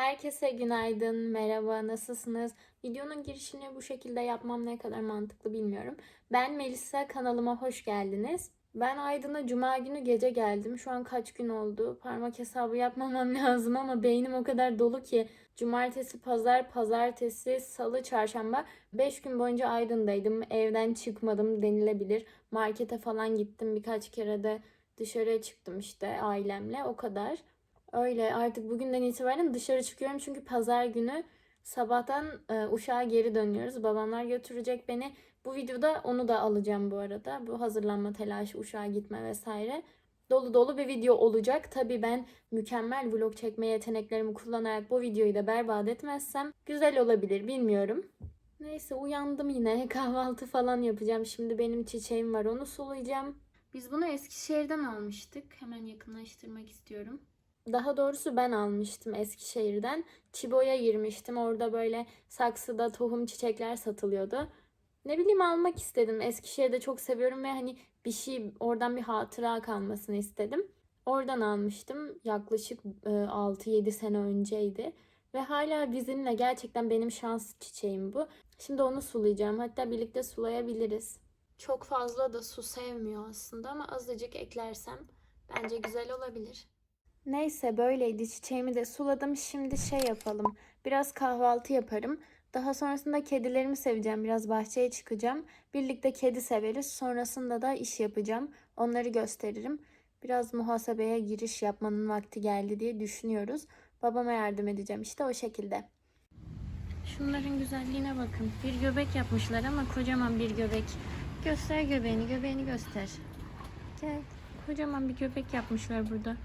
Herkese günaydın, merhaba, nasılsınız? Videonun girişini bu şekilde yapmam ne kadar mantıklı bilmiyorum. Ben Melisa, kanalıma hoş geldiniz. Ben Aydın'a cuma günü gece geldim. Şu an kaç gün oldu? Parmak hesabı yapmamam lazım ama beynim o kadar dolu ki. Cumartesi, pazar, pazartesi, salı, çarşamba 5 gün boyunca Aydın'daydım. Evden çıkmadım denilebilir. Markete falan gittim. Birkaç kere de dışarıya çıktım işte ailemle. O kadar. Öyle artık bugünden itibaren dışarı çıkıyorum çünkü pazar günü sabahtan e, Uşak'a geri dönüyoruz. Babamlar götürecek beni. Bu videoda onu da alacağım bu arada. Bu hazırlanma telaşı, Uşak'a gitme vesaire. Dolu dolu bir video olacak. Tabii ben mükemmel vlog çekme yeteneklerimi kullanarak bu videoyu da berbat etmezsem güzel olabilir bilmiyorum. Neyse uyandım yine. Kahvaltı falan yapacağım. Şimdi benim çiçeğim var onu sulayacağım. Biz bunu Eskişehir'den almıştık. Hemen yakınlaştırmak istiyorum. Daha doğrusu ben almıştım Eskişehir'den. Çibo'ya girmiştim. Orada böyle saksıda tohum çiçekler satılıyordu. Ne bileyim almak istedim. Eskişehir'de çok seviyorum ve hani bir şey oradan bir hatıra kalmasını istedim. Oradan almıştım. Yaklaşık e, 6-7 sene önceydi. Ve hala bizimle gerçekten benim şans çiçeğim bu. Şimdi onu sulayacağım. Hatta birlikte sulayabiliriz. Çok fazla da su sevmiyor aslında ama azıcık eklersem bence güzel olabilir. Neyse böyleydi. Çiçeğimi de suladım. Şimdi şey yapalım. Biraz kahvaltı yaparım. Daha sonrasında kedilerimi seveceğim. Biraz bahçeye çıkacağım. Birlikte kedi severiz. Sonrasında da iş yapacağım. Onları gösteririm. Biraz muhasebeye giriş yapmanın vakti geldi diye düşünüyoruz. Babama yardım edeceğim işte o şekilde. Şunların güzelliğine bakın. Bir göbek yapmışlar ama kocaman bir göbek. Göster göbeğini, göbeğini göster. Gel. Kocaman bir göbek yapmışlar burada.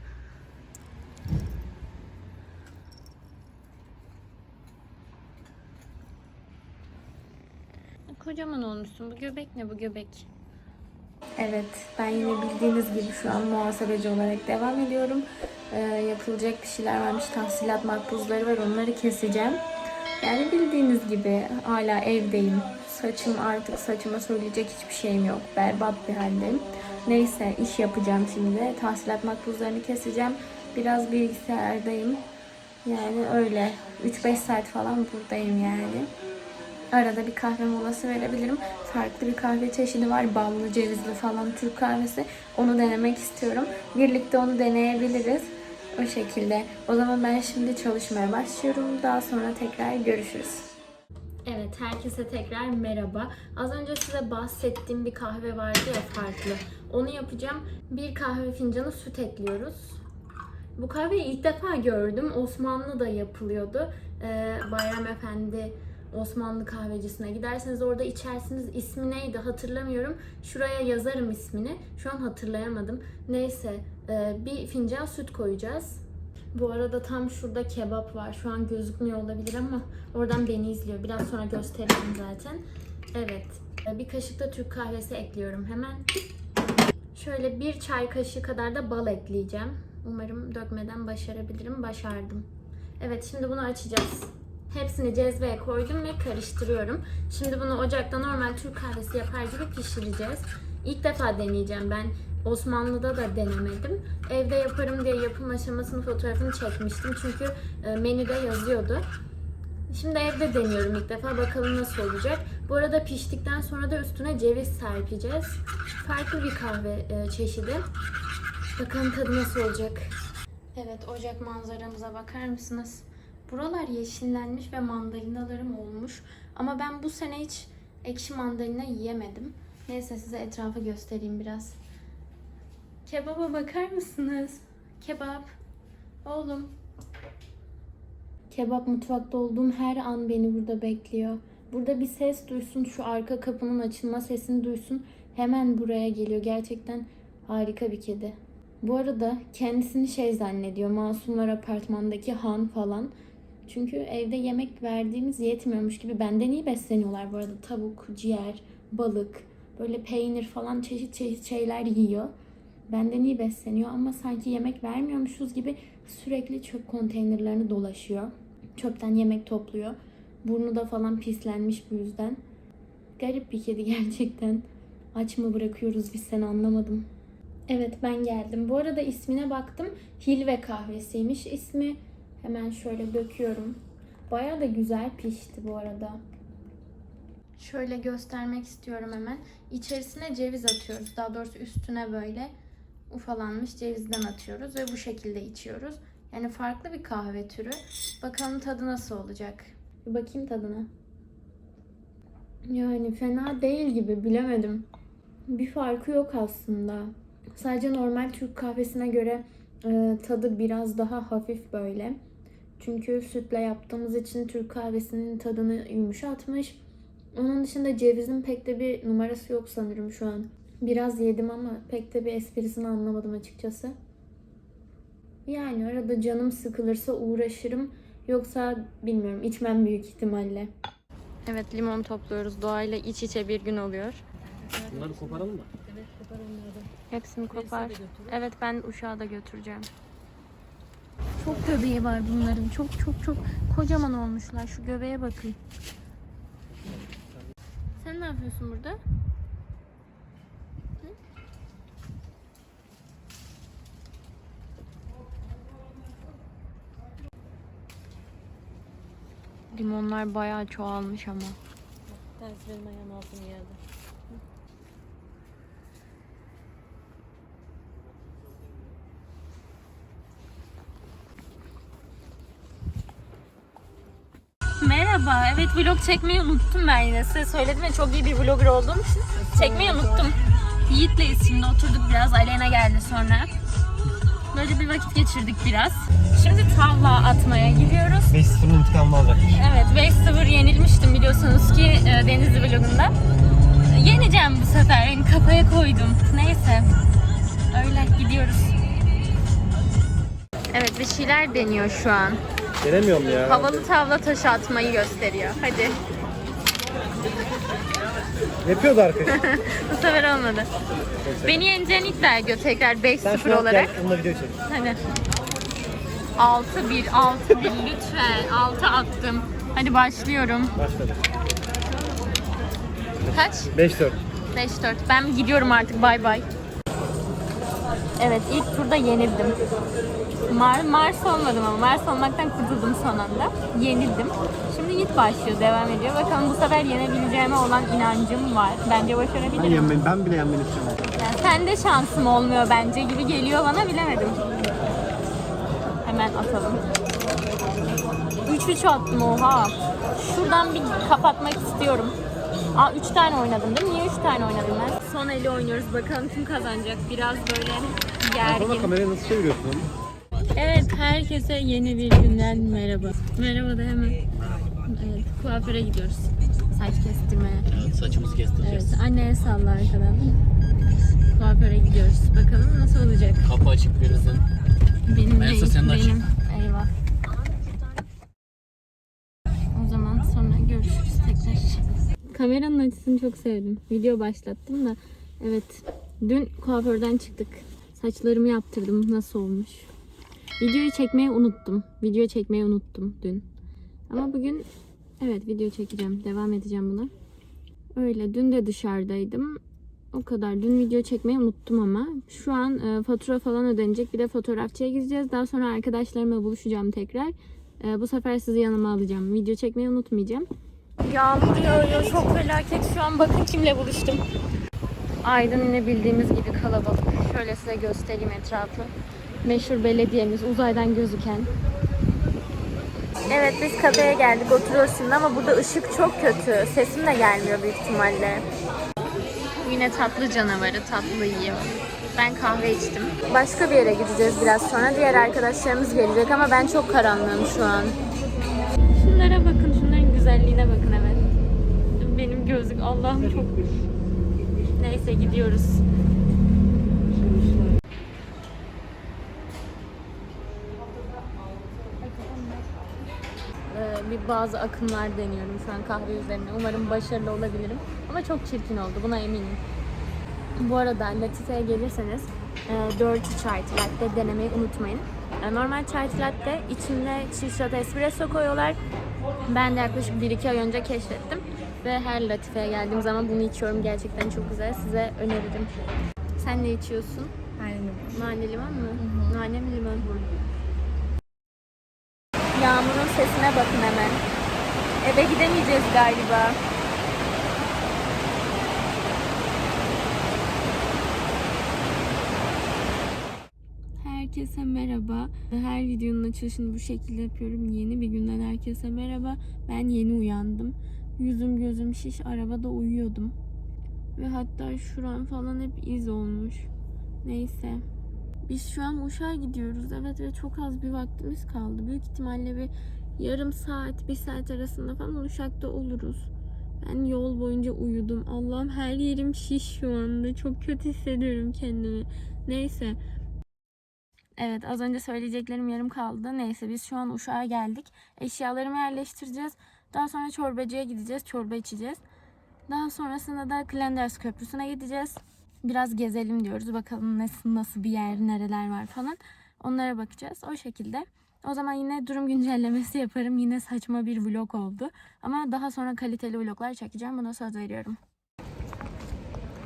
Kocaman olmuşsun. Bu göbek ne bu göbek? Evet, ben yine bildiğiniz gibi şu an muhasebeci olarak devam ediyorum. Ee, yapılacak bir şeyler varmış, tahsilat makbuzları var, onları keseceğim. Yani bildiğiniz gibi hala evdeyim. Saçım artık saçıma söyleyecek hiçbir şeyim yok. Berbat bir haldeyim. Neyse iş yapacağım şimdi. Tahsilat makbuzlarını keseceğim. Biraz bilgisayardayım. Yani öyle 3-5 saat falan buradayım yani. Arada bir kahve molası verebilirim. Farklı bir kahve çeşidi var. Ballı, cevizli falan Türk kahvesi. Onu denemek istiyorum. Birlikte onu deneyebiliriz. O şekilde. O zaman ben şimdi çalışmaya başlıyorum. Daha sonra tekrar görüşürüz. Evet, herkese tekrar merhaba. Az önce size bahsettiğim bir kahve vardı ya farklı. Onu yapacağım. Bir kahve fincanı süt ekliyoruz. Bu kahveyi ilk defa gördüm. Osmanlı'da yapılıyordu. Ee, Bayram Efendi Osmanlı kahvecisine giderseniz orada içersiniz. İsmi neydi hatırlamıyorum. Şuraya yazarım ismini. Şu an hatırlayamadım. Neyse e, bir fincan süt koyacağız. Bu arada tam şurada kebap var. Şu an gözükmüyor olabilir ama oradan beni izliyor. Biraz sonra gösteririm zaten. Evet. e, Bir kaşık da Türk kahvesi ekliyorum hemen. Şöyle bir çay kaşığı kadar da bal ekleyeceğim. Umarım dökmeden başarabilirim. Başardım. Evet şimdi bunu açacağız. Hepsini cezveye koydum ve karıştırıyorum. Şimdi bunu ocakta normal Türk kahvesi yapar gibi pişireceğiz. İlk defa deneyeceğim ben. Osmanlı'da da denemedim. Evde yaparım diye yapım aşamasının fotoğrafını çekmiştim. Çünkü e, menüde yazıyordu. Şimdi evde deniyorum ilk defa. Bakalım nasıl olacak. Bu arada piştikten sonra da üstüne ceviz serpeceğiz. Farklı bir kahve e, çeşidi. Bakalım tadı nasıl olacak. Evet, ocak manzaramıza bakar mısınız? Buralar yeşillenmiş ve mandalinalarım olmuş. Ama ben bu sene hiç ekşi mandalina yiyemedim. Neyse size etrafı göstereyim biraz. Kebaba bakar mısınız? Kebap. Oğlum. Kebap mutfakta olduğum her an beni burada bekliyor. Burada bir ses duysun, şu arka kapının açılma sesini duysun. Hemen buraya geliyor. Gerçekten harika bir kedi. Bu arada kendisini şey zannediyor. Masumlar apartmandaki Han falan. Çünkü evde yemek verdiğimiz yetmiyormuş gibi benden iyi besleniyorlar bu arada. Tavuk, ciğer, balık, böyle peynir falan çeşit çeşit şeyler yiyor. Benden iyi besleniyor ama sanki yemek vermiyormuşuz gibi sürekli çöp konteynerlerini dolaşıyor. Çöpten yemek topluyor. Burnu da falan pislenmiş bu yüzden. Garip bir kedi gerçekten. Aç mı bırakıyoruz biz seni anlamadım. Evet ben geldim. Bu arada ismine baktım. Hilve kahvesiymiş. İsmi Hemen şöyle döküyorum. Baya da güzel pişti bu arada. Şöyle göstermek istiyorum hemen. İçerisine ceviz atıyoruz. Daha doğrusu üstüne böyle ufalanmış cevizden atıyoruz ve bu şekilde içiyoruz. Yani farklı bir kahve türü. Bakalım tadı nasıl olacak. Bir bakayım tadına. Yani fena değil gibi bilemedim. Bir farkı yok aslında. Sadece normal Türk kahvesine göre e, tadı biraz daha hafif böyle. Çünkü sütle yaptığımız için Türk kahvesinin tadını yumuşatmış. Onun dışında cevizin pek de bir numarası yok sanırım şu an. Biraz yedim ama pek de bir esprisini anlamadım açıkçası. Yani arada canım sıkılırsa uğraşırım. Yoksa bilmiyorum içmem büyük ihtimalle. Evet limon topluyoruz. Doğayla iç içe bir gün oluyor. Bunları koparalım mı? Hepsini kopar. Evet ben uşağı da götüreceğim. Çok göbeği var bunların. Çok çok çok kocaman olmuşlar. Şu göbeğe bakın. Sen ne yapıyorsun burada? Limonlar bayağı çoğalmış ama. Tanesi benim ayağım altına geldi. Merhaba. Evet vlog çekmeyi unuttum ben yine. Size söyledim ya çok iyi bir vlogger olduğum için. Çekmeyi unuttum. Yiğit'leyiz şimdi oturduk biraz. Aleyna geldi sonra. Böyle bir vakit geçirdik biraz. Şimdi tavla atmaya gidiyoruz. 5-0'ın intikamını alacak. Evet 5-0 yenilmiştim biliyorsunuz ki e, Denizli vlogunda. Yeneceğim bu sefer. Yani kafaya koydum. Neyse. Öyle gidiyoruz. Evet bir şeyler deniyor şu an. Denemiyorum ya. Havalı tavla taşı atmayı gösteriyor. Hadi. Yapıyordu arkadaş. Bu sefer olmadı. Beni yeneceğini iddia ediyor tekrar Sen 5-0 şunu at olarak. gel. Onunla video çek. Hadi. 6-1, 6-1 lütfen. 6 attım. Hadi başlıyorum. Başladı. Kaç? 5-4. 5-4. Ben gidiyorum artık. Bay bay. Evet ilk turda yenildim. Mar Mars olmadım ama Mars olmaktan kurtuldum son anda. Yenildim. Şimdi Yiğit başlıyor, devam ediyor. Bakalım bu sefer yenebileceğime olan inancım var. Bence başarabilirim. Ben, ben bile yenmeni istiyorum. Yani sende şansım olmuyor bence gibi geliyor bana bilemedim. Hemen atalım. 3-3 attım oha. Şuradan bir kapatmak istiyorum. Aa 3 tane oynadım değil mi? Niye 3 tane oynadım ben? Son eli oynuyoruz. Bakalım kim kazanacak. Biraz böyle Sonra gergin. kamerayı nasıl çeviriyorsun? Evet herkese yeni bir günden merhaba. Merhaba da hemen. Evet kuaföre gidiyoruz. Saç kestirmeye. Evet, saçımızı kestireceğiz. Evet anneye salla arkadan. Kuaföre gidiyoruz. Bakalım nasıl olacak. Kapı açık birinizin. Benim Melisa, değil, senin de açık. benim. Eyvah. O zaman sonra görüşürüz tekrar. Kameranın açısını çok sevdim. Video başlattım da. Evet. Dün kuaförden çıktık. Saçlarımı yaptırdım. Nasıl olmuş? Videoyu çekmeyi unuttum. Video çekmeyi unuttum dün. Ama bugün evet video çekeceğim. Devam edeceğim buna. Öyle. Dün de dışarıdaydım. O kadar. Dün video çekmeyi unuttum ama. Şu an e, fatura falan ödenecek. Bir de fotoğrafçıya gideceğiz. Daha sonra arkadaşlarımla buluşacağım tekrar. E, bu sefer sizi yanıma alacağım. Video çekmeyi unutmayacağım. Yağmur yağıyor. Çok felaket. Şu an bakın kimle buluştum. Aydın yine bildiğimiz gibi kalabalık. Şöyle size göstereyim etrafı. Meşhur belediyemiz uzaydan gözüken. Evet biz kafeye geldik oturuyoruz şimdi ama burada ışık çok kötü. Sesim de gelmiyor büyük ihtimalle. Yine tatlı canavarı, tatlı yiyor. Ben kahve içtim. Başka bir yere gideceğiz biraz sonra. Diğer arkadaşlarımız gelecek ama ben çok karanlığım şu an. Şunlara bakın, şunların güzelliğine bakın evet. Benim gözlük Allah'ım çok... Neyse gidiyoruz. Ee, bir bazı akımlar deniyorum şu an kahve üzerine. Umarım başarılı olabilirim. Ama çok çirkin oldu. Buna eminim. Bu arada Latife'ye gelirseniz e, 4 çay latte denemeyi unutmayın. E, normal çay latte içinde çiğ şat espresso koyuyorlar. Ben de yaklaşık 1-2 ay önce keşfettim. Ve her Latife'ye geldiğim zaman bunu içiyorum. Gerçekten çok güzel. Size öneririm. Sen ne içiyorsun? Aynen. Nane limon mu? Nane mi limon? Yağmurun sesine bakın hemen. Eve gidemeyeceğiz galiba. Herkese merhaba. Her videonun açılışını bu şekilde yapıyorum. Yeni bir günden herkese merhaba. Ben yeni uyandım. Yüzüm gözüm şiş. Arabada uyuyordum. Ve hatta şuram falan hep iz olmuş. Neyse. Biz şu an Uşak'a gidiyoruz. Evet ve çok az bir vaktimiz kaldı. Büyük ihtimalle bir yarım saat, bir saat arasında falan Uşak'ta oluruz. Ben yol boyunca uyudum. Allah'ım her yerim şiş şu anda. Çok kötü hissediyorum kendimi. Neyse. Evet az önce söyleyeceklerim yarım kaldı. Neyse biz şu an Uşak'a geldik. Eşyalarımı yerleştireceğiz. Daha sonra çorbacıya gideceğiz. Çorba içeceğiz. Daha sonrasında da Klenders Köprüsü'ne gideceğiz. Biraz gezelim diyoruz. Bakalım nasıl, nasıl bir yer, nereler var falan. Onlara bakacağız. O şekilde. O zaman yine durum güncellemesi yaparım. Yine saçma bir vlog oldu. Ama daha sonra kaliteli vloglar çekeceğim. Buna söz veriyorum.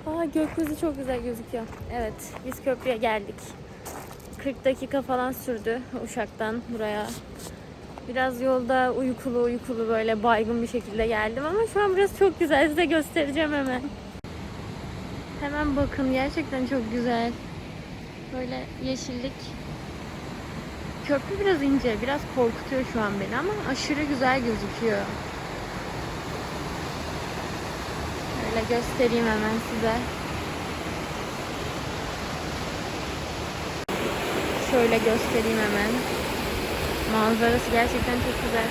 Aa gökyüzü çok güzel gözüküyor. Evet biz köprüye geldik. 40 dakika falan sürdü Uşak'tan buraya. Biraz yolda uykulu uykulu böyle baygın bir şekilde geldim ama şu an burası çok güzel. Size göstereceğim hemen. Hemen bakın gerçekten çok güzel. Böyle yeşillik. Köprü biraz ince, biraz korkutuyor şu an beni ama aşırı güzel gözüküyor. Böyle göstereyim hemen size. Şöyle göstereyim hemen. Manzarası gerçekten çok güzel.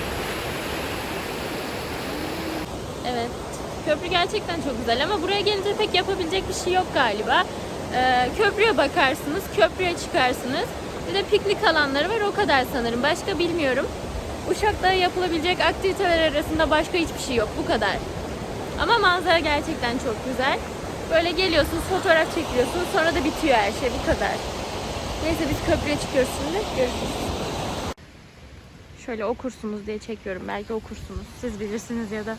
Evet. Köprü gerçekten çok güzel ama buraya gelince pek yapabilecek bir şey yok galiba. Ee, köprüye bakarsınız, köprüye çıkarsınız. Bir de piknik alanları var o kadar sanırım. Başka bilmiyorum. Uşak'ta yapılabilecek aktiviteler arasında başka hiçbir şey yok. Bu kadar. Ama manzara gerçekten çok güzel. Böyle geliyorsunuz, fotoğraf çekiliyorsunuz. Sonra da bitiyor her şey. Bu kadar. Neyse biz köprüye çıkıyoruz şimdi. Görüşürüz. Şöyle okursunuz diye çekiyorum. Belki okursunuz. Siz bilirsiniz ya da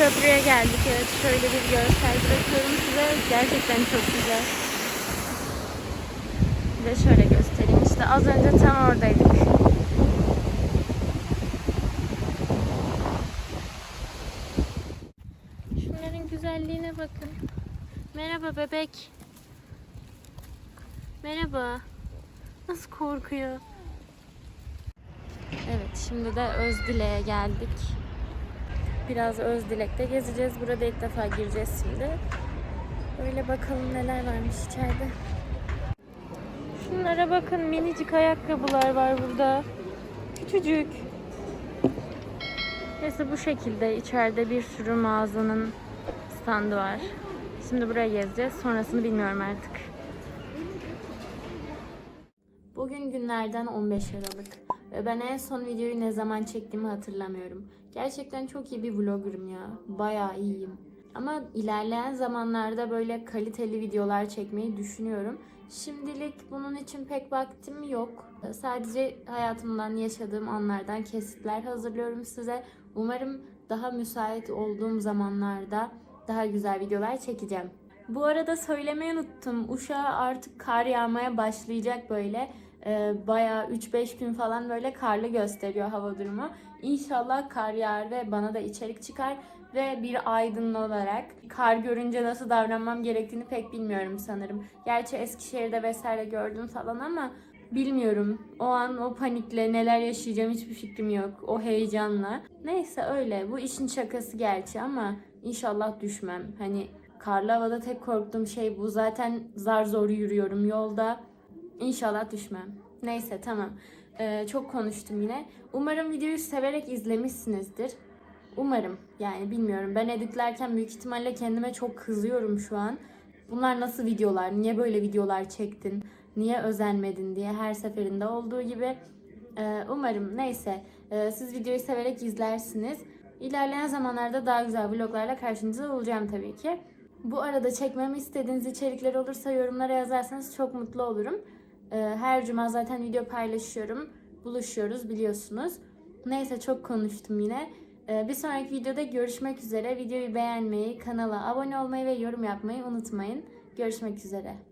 Köprüye geldik. Evet şöyle bir görsel bırakıyorum size. Gerçekten çok güzel. De şöyle göstereyim. İşte az önce tam oradaydık. Şunların güzelliğine bakın. Merhaba bebek. Merhaba. Nasıl korkuyor? Evet şimdi de Özdile'ye geldik. Biraz Özdilek'te gezeceğiz. Burada ilk defa gireceğiz şimdi. Böyle bakalım neler varmış içeride. Şunlara bakın minicik ayakkabılar var burada. Küçücük. Neyse bu şekilde içeride bir sürü mağazanın standı var. Şimdi buraya gezeceğiz. Sonrasını bilmiyorum artık. Bugün günlerden 15 Aralık ve ben en son videoyu ne zaman çektiğimi hatırlamıyorum. Gerçekten çok iyi bir vloggerım ya. Bayağı iyiyim. Ama ilerleyen zamanlarda böyle kaliteli videolar çekmeyi düşünüyorum. Şimdilik bunun için pek vaktim yok. Sadece hayatımdan yaşadığım anlardan kesitler hazırlıyorum size. Umarım daha müsait olduğum zamanlarda daha güzel videolar çekeceğim. Bu arada söylemeyi unuttum. Uşağa artık kar yağmaya başlayacak böyle. Ee, bayağı 3-5 gün falan böyle karlı gösteriyor hava durumu. İnşallah kar yağar ve bana da içerik çıkar ve bir aydın olarak kar görünce nasıl davranmam gerektiğini pek bilmiyorum sanırım. Gerçi Eskişehir'de vesaire gördüm falan ama bilmiyorum. O an o panikle neler yaşayacağım hiçbir fikrim yok. O heyecanla. Neyse öyle. Bu işin şakası gerçi ama inşallah düşmem. Hani karlı havada tek korktuğum şey bu. Zaten zar zor yürüyorum yolda. İnşallah düşmem. Neyse tamam. Ee, çok konuştum yine. Umarım videoyu severek izlemişsinizdir. Umarım. Yani bilmiyorum. Ben editlerken büyük ihtimalle kendime çok kızıyorum şu an. Bunlar nasıl videolar? Niye böyle videolar çektin? Niye özenmedin diye her seferinde olduğu gibi. Ee, umarım. Neyse. Ee, siz videoyu severek izlersiniz. İlerleyen zamanlarda daha güzel vloglarla karşınızda olacağım tabii ki. Bu arada çekmemi istediğiniz içerikler olursa yorumlara yazarsanız çok mutlu olurum. Ee, Her cuma zaten video paylaşıyorum. Buluşuyoruz biliyorsunuz. Neyse çok konuştum yine. Ee, Bir sonraki videoda görüşmek üzere. Videoyu beğenmeyi, kanala abone olmayı ve yorum yapmayı unutmayın. Görüşmek üzere.